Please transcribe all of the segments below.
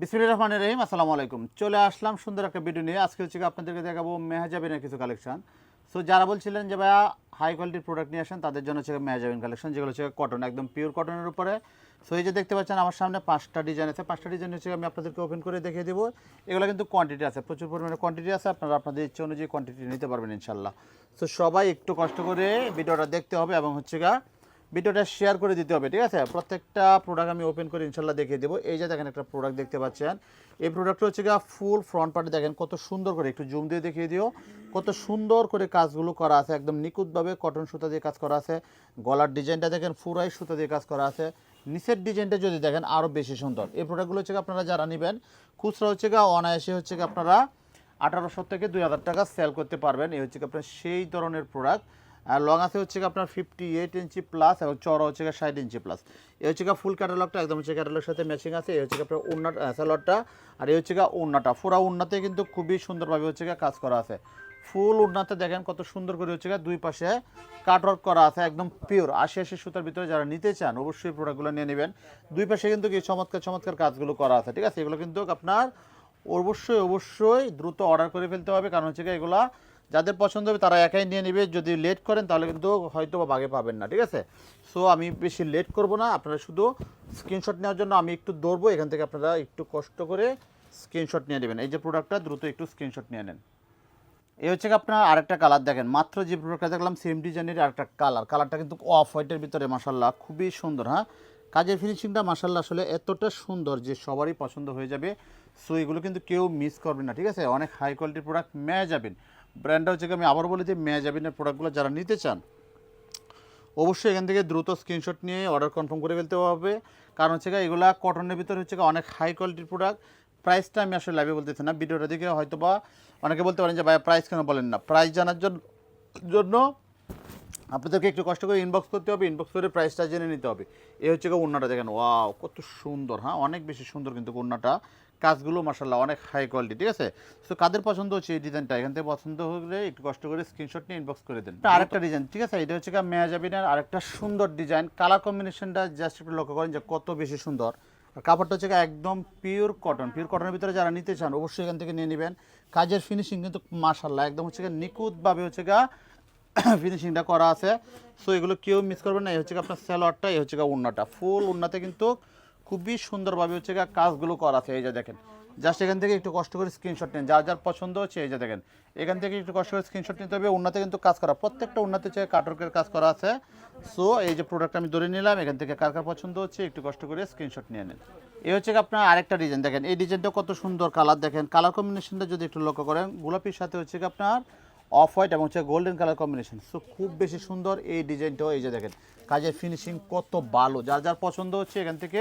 বিসমিল্লাহির রহমানির রহিম, আসসালামু আলাইকুম। চলে আসলাম সুন্দর একটা ভিডিও নিয়ে। আজকে হচ্ছে আপনাদেরকে দেখাবো মেহাজাবিনের কিছু কালেকশন সো যারা বলছিলেন যে, ভাইয়া হাই কোয়ালিটির প্রোডাক্ট নিয়ে আসেন, তাদের জন্য হচ্ছে মেহাজাবিন কালেকশন যেগুলো হচ্ছে কটন একদম পিওর কটনের উপরে। সো এই যে দেখতে পাচ্ছেন, আমার সামনে পাঁচটা ডিজাইন আছে। পাঁচটা ডিজাইন হচ্ছে আমি আপনাদেরকে ওপেন করে দেখিয়ে দেবো। এগুলো কিন্তু কোয়ান্টিটি আছে, প্রচুর পরিমাণে কোয়ান্টিটি আছে। আপনারা আপনাদের ইচ্ছে অনুযায়ী কোয়ান্টিটি নিতে পারবেন ইনশাল্লাহ সো সবাই একটু কষ্ট করে ভিডিওটা দেখতে হবে এবং হচ্ছে গা ভিডিওটা শেয়ার করে দিতে হবে, ঠিক আছে? প্রত্যেকটা প্রোডাক্ট আমি ওপেন করে ইনশাল্লাহ দেখিয়ে দেবো। এই যে দেখেন একটা প্রোডাক্ট দেখতে পাচ্ছেন। এই প্রোডাক্টটা হচ্ছে গিয়ে ফুল ফ্রন্ট পার্টে দেখেন কত সুন্দর করে, একটু জুম দিয়ে দেখিয়ে দিও। কত সুন্দর করে কাজগুলো করা আছে, একদম নিখুঁতভাবে কটন সুতা দিয়ে কাজ করা আছে। গলার ডিজাইনটা দেখেন ফুরাই সুতা দিয়ে কাজ করা আছে। নিচের ডিজাইনটা যদি দেখেন আরও বেশি সুন্দর। এই প্রোডাক্টগুলো হচ্ছে আপনারা যারা নেবেন, খুচরা হচ্ছে গিয়ে অনায়াসে হচ্ছে আপনারা আঠারোশো থেকে দুই হাজার টাকা সেল করতে পারবেন। এই হচ্ছে আপনার সেই ধরনের প্রোডাক্ট আর লং আছে হচ্ছে আপনার ফিফটি এইট ইঞ্চি প্লাস এবং চড়া হচ্ছে ষাট ইঞ্চি প্লাস এই হচ্ছে ফুল ক্যাটালগটা একদম হচ্ছে ক্যাটালগের সাথে ম্যাচিং আছে। এই হচ্ছে আপনার উন্নাট স্যালোয়ারটা আর এই হচ্ছে উন্নাটা পুরা উন্নাতে কিন্তু খুবই সুন্দরভাবে হচ্ছে কাজ করা আছে। ফুল উন্নাতে দেখেন কত সুন্দর করে হচ্ছে দুই পাশে কাটওয়ার্ক করা আছে, একদম পিওর আশি আশি সুতার ভিতরে যারা নিতে চান, অবশ্যই প্রোডাক্টগুলো নিয়ে নেবেন। দুই পাশে কিন্তু কি চমৎকার চমৎকার কাজগুলো করা আছে, ঠিক আছে? এগুলো কিন্তু আপনার অবশ্যই অবশ্যই দ্রুত অর্ডার করে ফেলতে হবে, কারণ হচ্ছে এগুলা যাদের পছন্দ হবে তারা একাই নিয়ে নেবে। যদি লেট করেন তাহলে কিন্তু হয়তো বা বাগে পাবেন না, ঠিক আছে? সো আমি বেশি লেট করব না। আপনারা শুধু স্ক্রিনশট নেওয়ার জন্য আমি একটু দৌড়বো। এখান থেকে আপনারা একটু কষ্ট করে স্ক্রিনশট নিয়ে নেবেন। এই যে প্রোডাক্টটা দ্রুত একটু স্ক্রিনশট নিয়ে নেন। এই হচ্ছে আপনার আরেকটা কালার দেখেন। মাত্র যে প্রোডাক্টটা দেখলাম সেম ডিজাইনের আরেকটা কালার কালারটা কিন্তু অফ হোয়াইটের ভিতরে মাসাল্লাহ খুবই সুন্দর হ্যাঁ? কাজের ফিনিশিংটা মাসাল্লাহ আসলে এতটা সুন্দর যে সবারই পছন্দ হয়ে যাবে। সো এগুলো কিন্তু কেউ মিস করবে না, ঠিক আছে? অনেক হাই কোয়ালিটির প্রোডাক্ট মেয়ে যাবেন। ব্র্যান্ডটা হচ্ছে আমি আবার বলি যে মেয়াজাবিনের প্রোডাক্টগুলো যারা নিতে চান, অবশ্যই এখান থেকে দ্রুত স্ক্রিনশট নিয়ে অর্ডার কনফার্ম করে ফেলতে হবে। কারণ হচ্ছে এগুলা কটনের ভিতরে হচ্ছে অনেক হাই কোয়ালিটির প্রোডাক্ট প্রাইসটা আমি আসলে লাইভে বলতেছি না, ভিডিওটা দেখে হয়তো বা অনেকে বলতে পারেন যে ভাই প্রাইস কেন বলেন না? প্রাইস জানার জন্য আপনাদেরকে একটু কষ্ট করে ইনবক্স করতে হবে ইনবক্স করে প্রাইসটা জেনে নিতে হবে। এই হচ্ছে গিয়ে ওড়নাটা দেখেন ওয়াও কত সুন্দর হ্যাঁ? অনেক বেশি সুন্দর কিন্তু ওড়নাটা। কাজগুলো মাসাল্লাহ অনেক হাই কোয়ালিটি ঠিক আছে? সো কাদের পছন্দ হচ্ছে এই ডিজাইনটা এখান থেকে পছন্দ হলে একটু কষ্ট করে স্ক্রিনশট নিয়ে ইনবক্স করে দেন। আরেকটা ডিজাইন ঠিক আছে? এটা হচ্ছে গিয়ে মেয়া যাবিনের আরেকটা সুন্দর ডিজাইন কালার কম্বিনেশনটা জাস্ট একটু লক্ষ্য করেন যে কত বেশি সুন্দর। আর কাপড়টা হচ্ছে গিয়ে একদম পিওর কটন পিওর কটনের ভিতরে যারা নিতে চান অবশ্যই এখান থেকে নিয়ে নেবেন। কাজের ফিনিশিং কিন্তু মাসাল্লাহ একদম হচ্ছে গিয়ে নিখুঁতভাবে হচ্ছে গা ফিনিশিংটা করা আছে। সো এগুলো কেউ মিস করবেন না। এই হচ্ছে আপনার স্যালোয়ারটা এই হচ্ছে উন্নাটা। ফুল উন্নাতে কিন্তু খুবই সুন্দরভাবে হচ্ছে কাজগুলো করা আছে। এই যে দেখেন জাস্ট এখান থেকে একটু কষ্ট করে স্ক্রিনশট নেন। যার যার পছন্দ হচ্ছে, এই যে দেখেন, এখান থেকে একটু কষ্ট করে স্ক্রিনশট নিতে হবে। উন্নাতে কিন্তু কাজ করা, প্রত্যেকটা উন্নাতে হচ্ছে কাটরকের কাজ করা আছে। সো এই যে প্রোডাক্ট আমি ধরে নিলাম, এখান থেকে কার কার পছন্দ হচ্ছে, একটু কষ্ট করে স্ক্রিনশট নিয়ে নেন। এই হচ্ছে আপনার আরেকটা ডিজাইন দেখেন, এই ডিজাইনটা কত সুন্দর কালার দেখেন কালার কম্বিনেশনটা যদি একটু লক্ষ্য করেন, গোলাপির সাথে হচ্ছে আপনার অফ হোয়াইট এবং হচ্ছে গোল্ডেন কালার কম্বিনেশন। সো খুব বেশি সুন্দর এই ডিজাইনটাও এই যে দেখেন, কাজের ফিনিশিং কত ভালো। যার যার পছন্দ হচ্ছে এখান থেকে,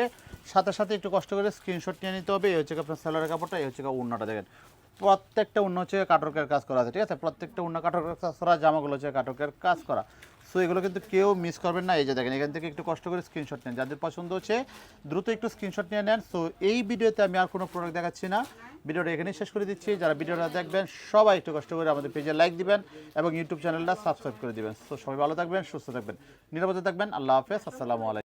সাথে সাথে একটু কষ্ট করে স্ক্রিনশট নিয়ে নিতে হবে। এই হচ্ছে আপনার স্যালারের কাপড়টা, এই হচ্ছে উন্নাটা দেখেন। প্রত্যেকটা উন্ন হচ্ছে কাটকের কাজ করা আছে, ঠিক আছে? প্রত্যেকটা উন্ন কাটকের কাজ করা, জামাগুলো হচ্ছে কাটকের কাজ করা। সো এগুলো কিন্তু কেউ মিস করবেন না। এই যে দেখেন, এখান থেকে একটু কষ্ট করে স্ক্রিনশট নেন। যাদের পছন্দ হচ্ছে, দ্রুত একটু স্ক্রিনশট নিয়ে নেন। সো এই ভিডিওতে আমি আর কোনো প্রোডাক্ট দেখাচ্ছি না। ভিডিওটা এখানেই শেষ করে দিচ্ছি। যারা ভিডিওটা দেখবেন, সবাই একটু কষ্ট করে আমাদের পেজে লাইক দিবেন এবং ইউটিউব চ্যানেলটা সাবস্ক্রাইব করে দিবেন। সো সবাই ভালো থাকবেন, সুস্থ থাকবেন, নিরাপদে থাকবেন। আল্লাহ হাফেজ। আসসালামু আলাইকুম।